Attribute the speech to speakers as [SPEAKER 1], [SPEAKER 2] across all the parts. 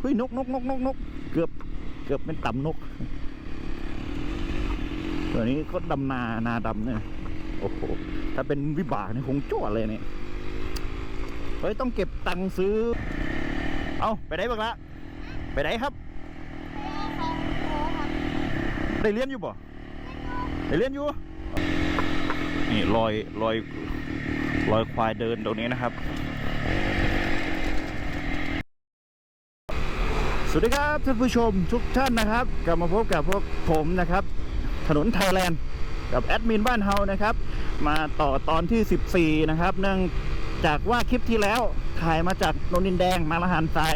[SPEAKER 1] เฮ้ยนกนกนกนกนกเกือบเกือบเป็นต่ำนกตัวนี้ก็ดำนานาดำเนี่ยโอ้โหถ้าเป็นวิบากนี่คงจ้วเลยเนี่ยเฮ้ยต้องเก็บตังค์ซื้อ เอาไปไหนบ้างละไปไหนครับได้เรียนอยู่บ่ได้เรียนอยู่ นี่รอยรอยรอยควายเดินตรงนี้นะครับ สวัสดีครับท่านผู้ชมทุกท่านนะครับ กลับมาพบกับพวกผมนะครับ ถนนไทยแลนด์กับแอดมินบ้านเฮานะครับ มาต่อตอนที่ 14 นะครับ เนื่องจากว่าคลิปที่แล้วถ่ายมาจากนนดินแดงมาละหานทราย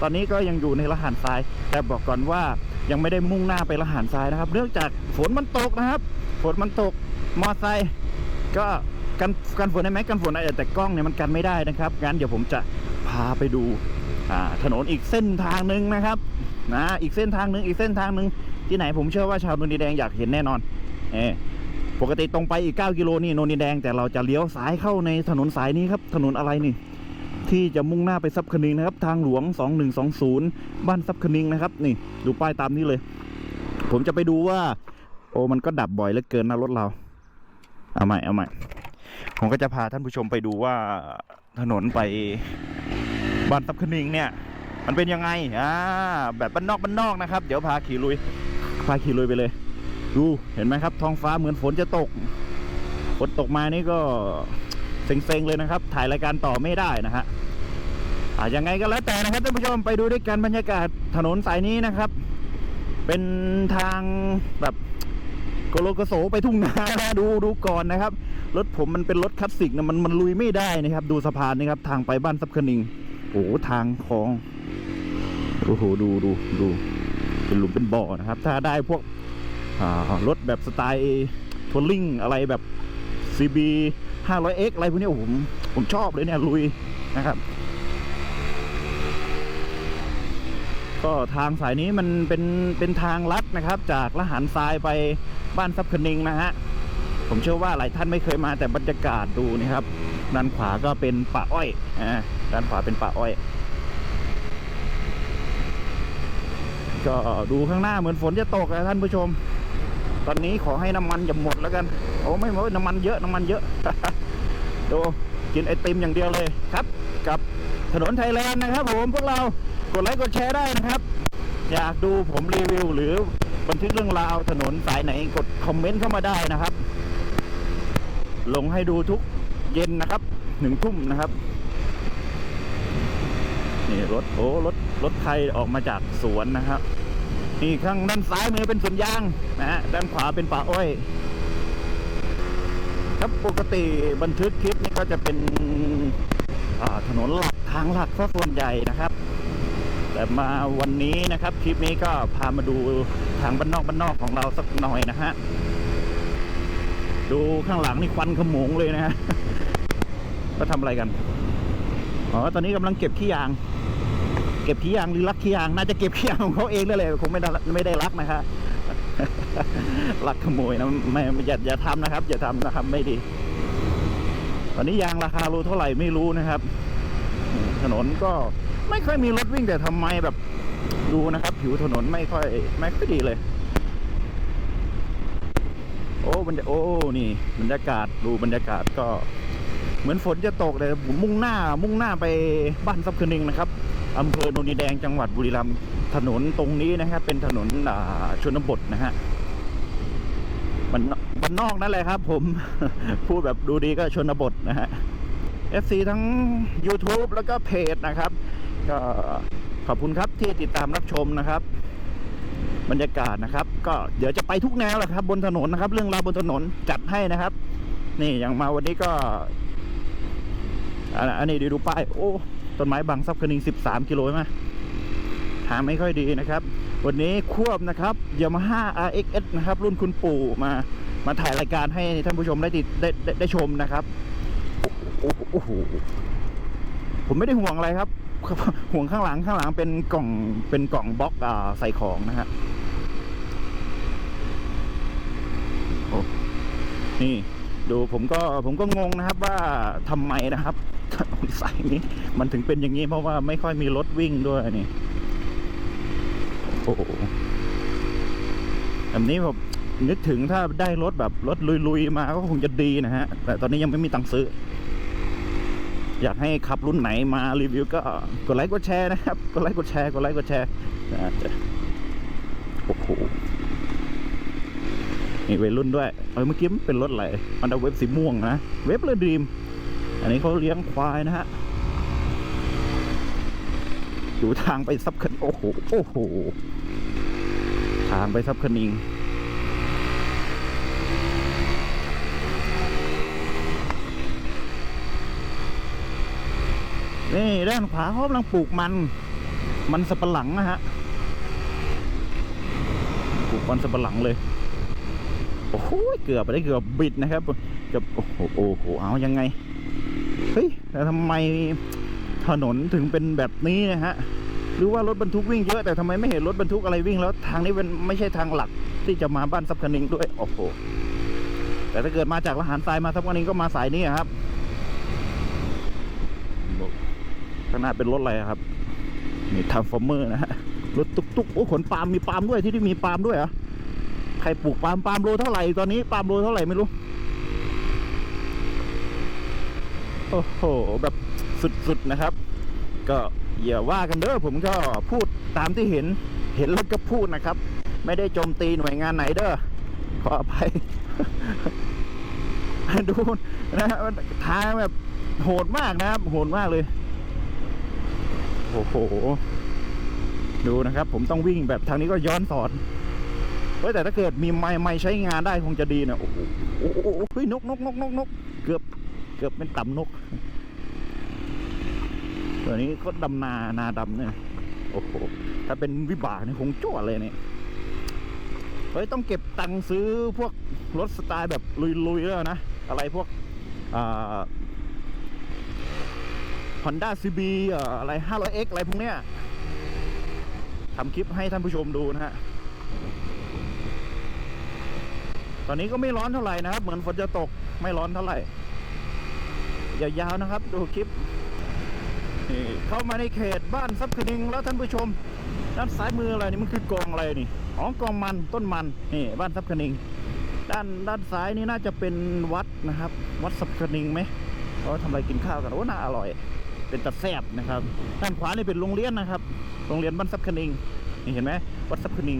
[SPEAKER 1] ตอนนี้ก็ยังอยู่ในละหานทราย แต่บอกก่อนว่ายังไม่ได้มุ่งหน้าไปละหานทรายนะครับ เนื่องจากฝนมันตกนะครับ ฝนมันตกมอไซค์ก็กันกันฝนได้ไหมกันฝนได้แต่กล้องเนี่ยมันกันไม่ได้นะครับงั้นเดี๋ยวผมจะพาไปดู ถนนอีกเส้นทางหนึ่งนะครับนะอีกเส้นทางหนึ่งอีกเส้นทางหนึ่งที่ไหนผมเชื่อว่าชาวนนดิแดงอยากเห็นแน่นอนเอปกติตรงไปอีก 9 กิโลนี่นนดิแดงแต่เราจะเลี้ยวซ้ายเข้าในถนนสายนี้ครับถนนอะไรนี่ ที่จะมุ่งหน้าไปซับคนึงนะครับ ทางหลวง 2120 บ้านซับคนึงนะครับ นี่ดูป้ายตามนี้เลย ผมจะไปดูว่า โอ้มันก็ดับบ่อยเหลือเกินนะรถเราเอาใหม่เอาใหม่ผมก็จะพาท่านผู้ชมไปดูว่าถนนไป บ้านซับคนึงเนี่ย มันเป็นยังไงอ่าแบบบ้านนอกบ้านนอกนะครับ เดี๋ยวพาขี่ลุย พาขี่ลุยไปเลย ดูเห็นไหมครับ ท้องฟ้าเหมือนฝนจะตกฝนตกมานี่ก็เซ็งๆเลยนะครับ ถ่ายรายการต่อไม่ได้นะฮะอ่ายังไงก็แล้วแต่นะครับท่านผู้ชมไปดูด้วยกันบรรยากาศถนนสายนี้นะครับ เป็นทางแบบโกโลกโสไปทุ่งนานะดูดูก่อนนะครับ รถผมมันเป็นรถคลาสสิกนะมันมันลุยไม่ได้นะครับ ดูสะพานนี่ครับ ทางไปบ้านซับคนิง โอ้โหทางคลอง โอ้โห ดูดูดู เป็นหลุมเป็นบ่อนะครับ ถ้าได้พวกรถแบบสไตล์ทัวริงอะไรแบบ CB 500X อะไรพวกนี้โอ้ผมผมชอบเลยเนี่ย ลุยนะครับ ก็ทางสายนี้มันเป็นเป็นทางลัดนะครับ จากละหารทรายไปบ้านซับคนิงนะฮะ ผมเชื่อว่าหลายท่านไม่เคยมาแต่บรรยากาศดูนี่ครับด้านขวาก็เป็นป่าอ้อยอ่า ด้านขวาเป็นป่าอ้อย ก็ดูข้างหน้าเหมือนฝนจะตกนะท่านผู้ชม ตอนนี้ขอให้น้ำมันอย่าหมดแล้วกัน โอ้ไม่หมดน้ำมันเยอะน้ำมันเยอะ ดูกินไอติมอย่างเดียวเลยครับ กับถนนไทยแลนด์นะครับผมพวกเรากดไลค์กดแชร์ได้นะครับ อยากดูผมรีวิวหรือบันทึกเรื่องราวถนนสายไหนกดคอมเมนต์เข้ามาได้นะครับ ลงให้ดูทุกเย็นนะครับหนึ่งทุ่มนะครับ นี่รถโอ้รถรถไทยออกมาจากสวนนะครับ นี่ข้างด้านซ้ายมือเป็นสวนยางนะฮะด้านขวาเป็นป่าอ้อย ครับปกติบันทึกคลิปนี่ก็จะเป็นถนนหลักทางหลักซะส่วนใหญ่นะครับ แต่มาวันนี้นะครับคลิปนี้ก็พามาดูทางบ้านนอกบ้านนอกของเราสักหน่อยนะฮะดูข้างหลังนี่ควันขโมงเลยนะฮะก็ทำอะไรกัน อ๋อ ตอนนี้กำลังเก็บขี้ยาง เก็บขี้ยางหรือลักขี้ยาง น่าจะเก็บขี้ยางของเขาเองนั่นแหละคงไม่ได้ไม่ได้ลักนะครับลักขโมยนะไม่อย่าอย่าทำนะครับอย่าทำนะครับไม่ดี ตอนนี้ยางราคารู้เท่าไหร่ไม่รู้นะครับ ถนนก็ไม่ค่อยมีรถวิ่งแต่ทำไมแบบดูนะครับ ผิวถนนไม่ค่อยไม่ค่อยดีเลย โอ้บรรยาโอ้นี่บรรยากาศดูบรรยากาศก็ เหมือนฝนจะตกเลยผมมุ่งหน้า มุ่งหน้าไปบ้านซับคนึงนะครับ อำเภอโนนดิแดงจังหวัดบุรีรัมย์ถนนตรงนี้นะครับเป็นถนนชนบทนะฮะมันมันนอกนั่นแหละครับ ผมพูดแบบดูดีก็ชนบทนะฮะ FC ทั้ง YouTube แล้วก็เพจนะครับ ก็ขอบคุณครับที่ติดตามรับชมนะครับ บรรยากาศนะครับ ก็เดี๋ยวจะไปทุกแนวแหละครับ บนถนนนะครับ เรื่องราวบนถนนจัดให้นะครับ นี่อย่างมาวันนี้ก็อันอันนี้ดูดูป้ายโอ้ ต้นไม้บังซับคนิง 13 กิโลใช่ไหมหางไม่ค่อยดีนะครับ วันนี้ควบนะครับยามาฮ่า RXS นะครับ รุ่นคุณปู่มามาถ่ายรายการให้ท่านผู้ชมได้ติดได้ได้ได้ชมนะครับโอ้โหผมไม่ได้ห่วงอะไรครับ ห่วงข้างหลังข้างหลังเป็นกล่องเป็นกล่องบล็อกอ่าใส่ของนะฮะโอ้นี่ ดูผมก็ผมก็งงนะครับว่าทำไมนะครับ ถนนสายนี้ มันถึงเป็นอย่างนี้เพราะว่าไม่ค่อยมีรถวิ่งด้วยนี่โอ้โหแบบนี้ผมนึกถึงถ้าได้รถแบบรถลุยๆมาก็คงจะดีนะฮะ แต่ตอนนี้ยังไม่มีตังค์ซื้อ อยากให้ขับรุ่นไหนมารีวิวก็กดไลค์กดแชร์นะครับ กดไลค์กดแชร์กดไลค์กดแชร์โอ้โหนี่วัยรุ่นด้วยเออเมื่อกี้มันเป็นรถอะไรมันเอาเว็บสีม่วงนะ เว็บเลยดีม อันนี้เขาเลี้ยงควายนะฮะ อยู่ทางไปซับคันโอ้โห โอ้โห ทางไปซับคันิงนี่ด้านขวาเขากำลังปลูกมัน มันสับปะหลังนะฮะ ปลูกมันสับปะหลังเลย โอ้โห เกือบไปได้เกือบบิดนะครับ เกือบโอ้โหโอ้โหเอายังไง เฮ้ยแต่ทำไมถนนถึงเป็นแบบนี้นะฮะหรือว่ารถบรรทุกวิ่งเยอะแต่ทำไมไม่เห็นรถบรรทุกอะไรวิ่งแล้ว ทางนี้เป็นไม่ใช่ทางหลักที่จะมาบ้านซับคนิงด้วยโอ้โหแต่ถ้าเกิดมาจากละหารทรายมาซับคนิงก็มาสายนี้ครับข้างหน้าเป็นรถอะไรครับนี่ทาร์ฟอร์เมอร์นะฮะรถตุกตุกๆโอ้ขนปาล์มมีปาล์มด้วยที่นี่มีปาล์มด้วยเหรอใครปลูกปาล์มปาล์มโลเท่าไหร่ตอนนี้ปาล์มโลเท่าไหร่ไม่รู้ โอ้โห แบบสุดๆนะครับ ก็อย่าว่ากันเด้อผมก็พูดตามที่เห็นเห็นแล้วก็พูดนะครับ ไม่ได้โจมตีหน่วยงานไหนเด้อขออภัยดูนะฮะมันทางแบบโหดมากนะครับ โหดมากเลย โอ้โห ดูนะครับ ผมต้องวิ่งแบบทางนี้ก็ย้อนสอนเฮ้ยแต่ถ้าเกิดมีไม้ไม้ใช้งานได้คงจะดีนะโอ้โหโอ้โหโอ้โหเฮ้ยนกนกนกนกนกเกือบเกือบเป็นต่ำนก ตัวนี้ก็ดำนานาดำเนี่ยโอ้โหถ้าเป็นวิบากนี่คงจ้วเลยเนี่ยเฮ้ยต้องเก็บตังค์ซื้อพวกรถสไตล์แบบลุยๆแล้วนะ อะไรพวกอ่า Honda CB เอ่ออะไร 500X อะไรพวกเนี้ยทำคลิปให้ท่านผู้ชมดูนะฮะ ตอนนี้ก็ไม่ร้อนเท่าไหร่นะครับ เหมือนฝนจะตกไม่ร้อนเท่าไหร่ยาวๆนะครับ ดูคลิป นี่เข้ามาในเขตบ้านซับคนิงแล้วท่านผู้ชมด้านซ้ายมืออะไรนี่มันคือกองอะไรนี่อ๋อกองมันต้นมันนี่บ้านซับคนิง ด้านด้านซ้ายนี่น่าจะเป็นวัดนะครับ วัดซับคนิงไหมเขาทำอะไรกินข้าวกันโอ้น่าอร่อย เป็นตะแซบนะครับ ด้านขวานี่เป็นโรงเรียนนะครับ โรงเรียนบ้านซับคนิงนี่เห็นไหมวัดซับคนิง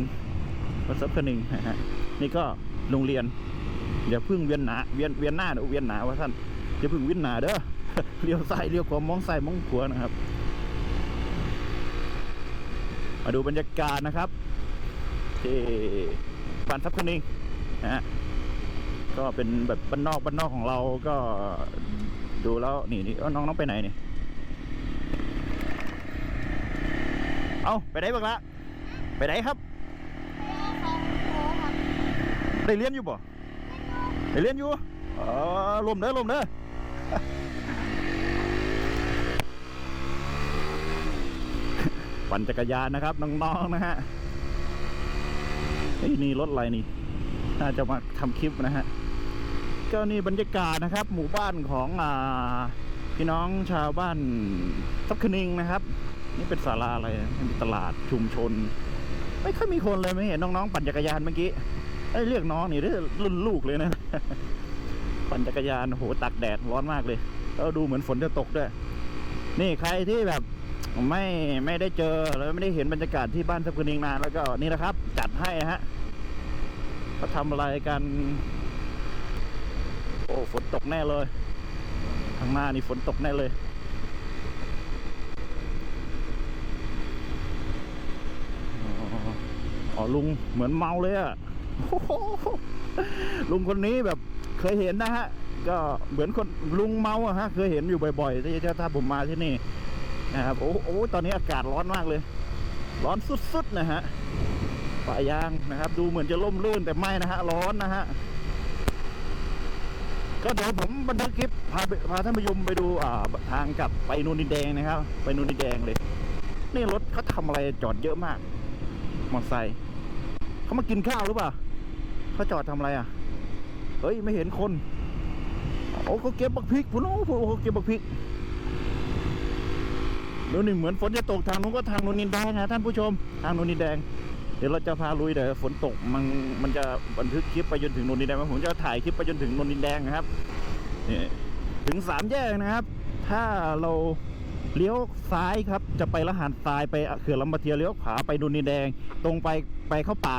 [SPEAKER 1] วัดซับคนิงนะฮะนี่ก็โรงเรียนอย่าพึ่งเวียนหนาเวียนเวียนหน้าเดี๋ยวเวียนหนาว่าท่านอย่าพึ่งเวียนหนาเด้อ เลี้ยวซ้ายเลี้ยวขวามองซ้ายมองขวานะครับ มาดูบรรยากาศนะครับที่บ้านทับคันนิงนะฮะก็เป็นแบบบ้านนอกบ้านนอกของเราก็ดูแล้วนี่นี่น้องน้องไปไหนเนี่ยเอาไปไหนบ้างละไปไหนครับได้เรียนอยู่บ่ได้เรียนอยู่อ๋อลมเด้อลมเด้อ ปั่นจักรยานนะครับน้องๆนะฮะเฮ้ยนี่รถอะไรนี่ น่าจะมาทำคลิปนะฮะก็นี่บรรยากาศนะครับ หมู่บ้านของอ่าพี่น้องชาวบ้านซับคนิงนะครับ นี่เป็นศาลาอะไรเป็นตลาดชุมชน ไม่ค่อยมีคนเลยไม่เห็นน้องๆปั่นจักรยานเมื่อกี้ไอ้เรียกน้องนี่เรียกรุ่นลูกเลยนะ ปั่นจักรยานโหตากแดดร้อนมากเลยแล้วดูเหมือนฝนจะตกด้วย นี่ใครที่แบบ ไม่ไม่ได้เจอแล้วไม่ได้เห็นบรรยากาศที่บ้านทับกนิงนานแล้วก็นี่นะครับ จัดให้นะฮะเขาทำอะไรกัน โอ้ฝนตกแน่เลยข้างหน้านี่ฝนตกแน่เลยอ๋อลุงเหมือนเมาเลยอะลุงคนนี้แบบเคยเห็นนะฮะ ก็เหมือนคนลุงเมาอะฮะ เคยเห็นอยู่บ่อยๆที่ถ้าผมมาที่นี่ นะครับโอ้โหตอนนี้อากาศร้อนมากเลย ร้อนสุดๆนะฮะป่ายางนะครับ ดูเหมือนจะล่มลื่นแต่ไม่นะฮะร้อนนะฮะก็เดี๋ยวผมบันทึกคลิปพาพาท่านผู้ชมไปดูอ่าทางกลับไปนูนดินแดงนะครับ ไปนูนดินแดงเลยนี่รถเขาทำอะไรจอดเยอะมาก มอเตอร์ไซค์เขามากินข้าวหรือเปล่าเขาจอดทำอะไรอะเฮ้ยไม่เห็นคนโอ้เขาเก็บบักพริกพุ่นโอ้โหเขาเก็บบักพริก ดูนี่เหมือนฝนจะตกทางนู้นก็ทางนู้นดินแดงนะท่านผู้ชม ทางนู้นดินแดง เดี๋ยวเราจะพาลุยแต่ฝนตกมันมันจะบันทึกคลิปไปจนถึงนนดินแดงผมจะถ่ายคลิปไปจนถึงนนดินแดงนะครับนี่ถึงสามแยกนะครับ ถ้าเราเลี้ยวซ้ายครับ จะไปละหารทรายไปเขื่อนลำปะเทียเลี้ยวขวาไปนนดินแดง ตรงไปไปเข้าป่า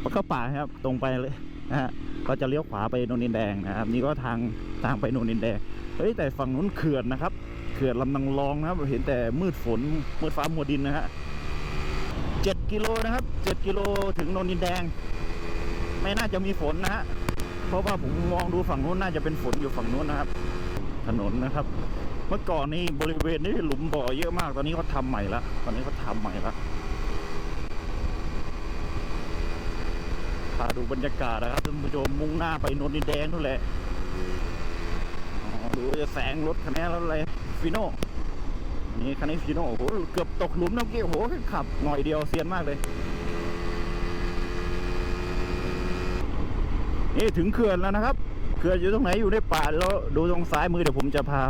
[SPEAKER 1] ไปเข้าป่าครับ ตรงไปเลยนะฮะก็จะเลี้ยวขวาไปนนินแดงนะครับ นี่ก็ทางทางไปนนินแดงเฮ้ยแต่ฝั่งนู้นเขื่อนนะครับ ขื่อนลำนังรองนะครับเห็นแต่มืดฝนมืดฟ้ามัวดินนะฮะเจ็ดกิโลนะครับเจ็ดกิโลถึงนนดินแดง ไม่น่าจะมีฝนนะฮะเพราะว่าผมมองดูฝั่งนู้นน่าจะเป็นฝนอยู่ฝั่งนู้นนะครับ ถนนนะครับ เมื่อก่อนนี่บริเวณนี้หลุมบ่อเยอะมาก ตอนนี้เขาทำใหม่ละตอนนี้เขาทำใหม่ละพาดูบรรยากาศนะครับท่านผู้ชมมุ่งหน้าไปนนดินแดงนู่นแหละดูจะแสงรถคันนี้แล้วอะไร ฟิโน่นี่คันนี้ฟิโน่โอ้โหเกือบตกหลุมนะเมื่อกี้โอ้โหขับหน่อยเดียวเซียนมากเลย นี่ถึงเขื่อนแล้วนะครับเขื่อนอยู่ตรงไหนอยู่ในป่าแล้วดูตรงซ้ายมือเดี๋ยวผมจะพา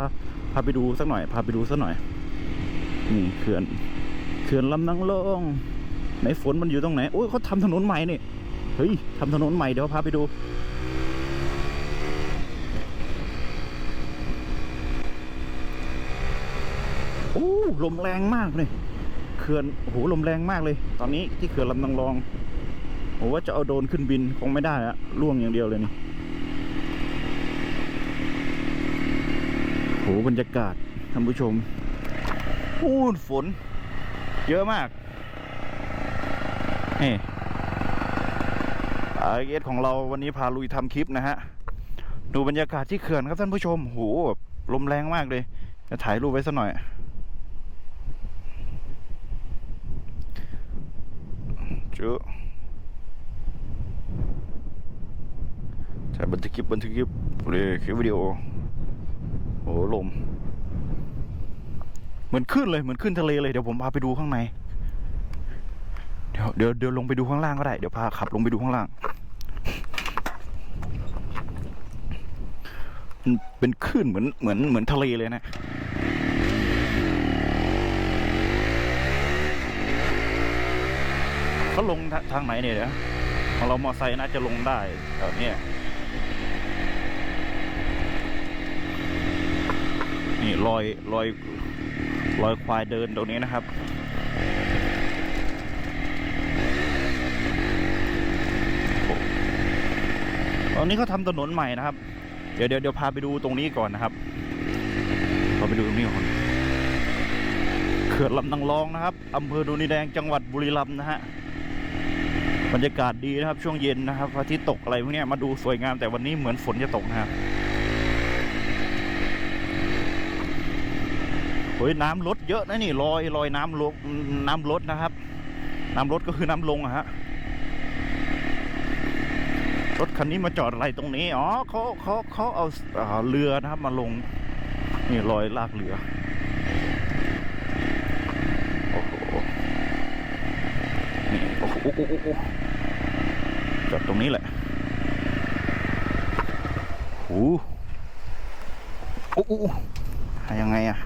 [SPEAKER 1] พาไปดูสักหน่อย พาไปดูสักหน่อยนี่เขื่อนเขื่อนลำนังลงไหนฝนมันอยู่ตรงไหนโอ้ยเขาทำถนนใหม่นี่เฮ้ยทำถนนใหม่เดี๋ยวพาไปดู อ้ลมแรงมากเลยเขื่อนโอ้โหลมแรงมากเลย ตอนนี้ที่เขื่อนลำนังรองผมว่าจะเอาโดนขึ้นบินคงไม่ได้อะล่วงอย่างเดียวเลยนี่โหบรรยากาศท่านผู้ชมพูนฝน เยอะมากนี่ไอเอสของเราวันนี้พาลุยทำคลิปนะฮะ ดูบรรยากาศที่เขื่อนครับท่านผู้ชมโหลมแรงมากเลย จะถ่ายรูปไว้สักหน่อย เจอถ่ายบันทึกคลิปบันทึกคลิปเลยคลิปวิดีโอโอ้ลมเหมือนขึ้นเลยเหมือนขึ้นทะเลเลยเดี๋ยวผมพาไปดูข้างในเดี๋ยวเดี๋ยวเดี๋ยวลงไปดูข้างล่างก็ได้เดี๋ยวพาขับลงไปดูข้างล่างมันเป็นคลื่นเหมือนเหมือนเหมือนทะเลเลยนะ เขาลงทางไหนเนี่ยของเรามอไซค์น่าจะลงได้แถวนี้นี่รอยรอยรอยควายเดินตรงนี้นะครับตอนนี้เขาทำถนนใหม่นะครับ เดี๋ยวเดี๋ยวเดี๋ยวพาไปดูตรงนี้ก่อนนะครับพาไปดูตรงนี้ก่อนเขื่อนลำนังรองนะครับอำเภอดูนีแดงจังหวัดบุรีรัมย์นะฮะ บรรยากาศดีนะครับ ช่วงเย็นนะครับพระอาทิตย์ตกอะไรพวกนี้มาดูสวยงามแต่วันนี้เหมือนฝนจะตกนะครับโอ้ยน้ำลดเยอะนะนี่ลอยลอยน้ำลงน้ำลดนะครับ น้ำลดก็คือน้ำลงอะฮะรถคันนี้มาจอดอะไรตรงนี้ อ๋อเขาเขาเขาเอาเรือนะครับมาลง นี่ลอยลากเรือโอ้โห นี่โอ้โหจอดตรงนี้แหละโอ้โอ้โหยังไงอะ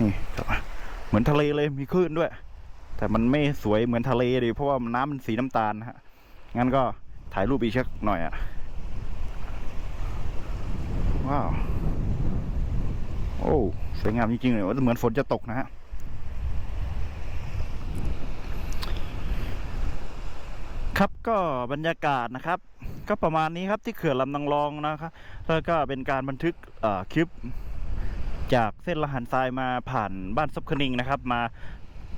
[SPEAKER 1] นี่เหมือนทะเลเลยมีคลื่นด้วย แต่มันไม่สวยเหมือนทะเลดิเพราะว่าน้ำมันสีน้ำตาลนะฮะ งั้นก็ถ่ายรูปอีกชักหน่อยอะว้าว โอ้ สวยงามจริงๆเลยว่าเหมือนฝนจะตกนะฮะ ครับก็บรรยากาศนะครับ ก็ประมาณนี้ครับที่เขื่อนลำนางรองนะครับแล้วก็เป็นการบันทึกคลิป จากเส้นละหันทรายมาผ่านบ้านซับคนิงนะครับ มา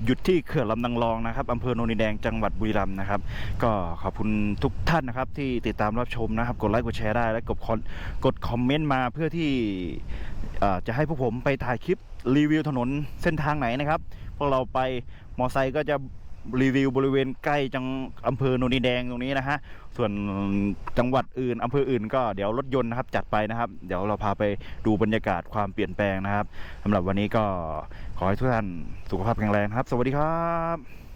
[SPEAKER 1] หยุดที่เขื่อนลำนางรองนะครับอำเภอโนนดินแดงจังหวัดบุรีรัมย์นะครับ ก็ขอบคุณทุกท่านนะครับ ที่ติดตามรับชมนะครับ กดไลค์กดแชร์ได้และกดคอนกดคอมเมนต์มาเพื่อที่จะให้พวกผมไปถ่ายคลิปรีวิวถนนเส้นทางไหนนะครับพวกเราไปมอไซค์ก็จะ รีวิวบริเวณใกล้จังอำเภอโนนีแดงตรงนี้นะฮะ ส่วนจังหวัดอื่นอำเภออื่นก็เดี๋ยวรถยนต์นะครับจัดไปนะครับ เดี๋ยวเราพาไปดูบรรยากาศความเปลี่ยนแปลงนะครับสำหรับวันนี้ก็ขอให้ทุกท่านสุขภาพแข็งแรงครับ สวัสดีครับ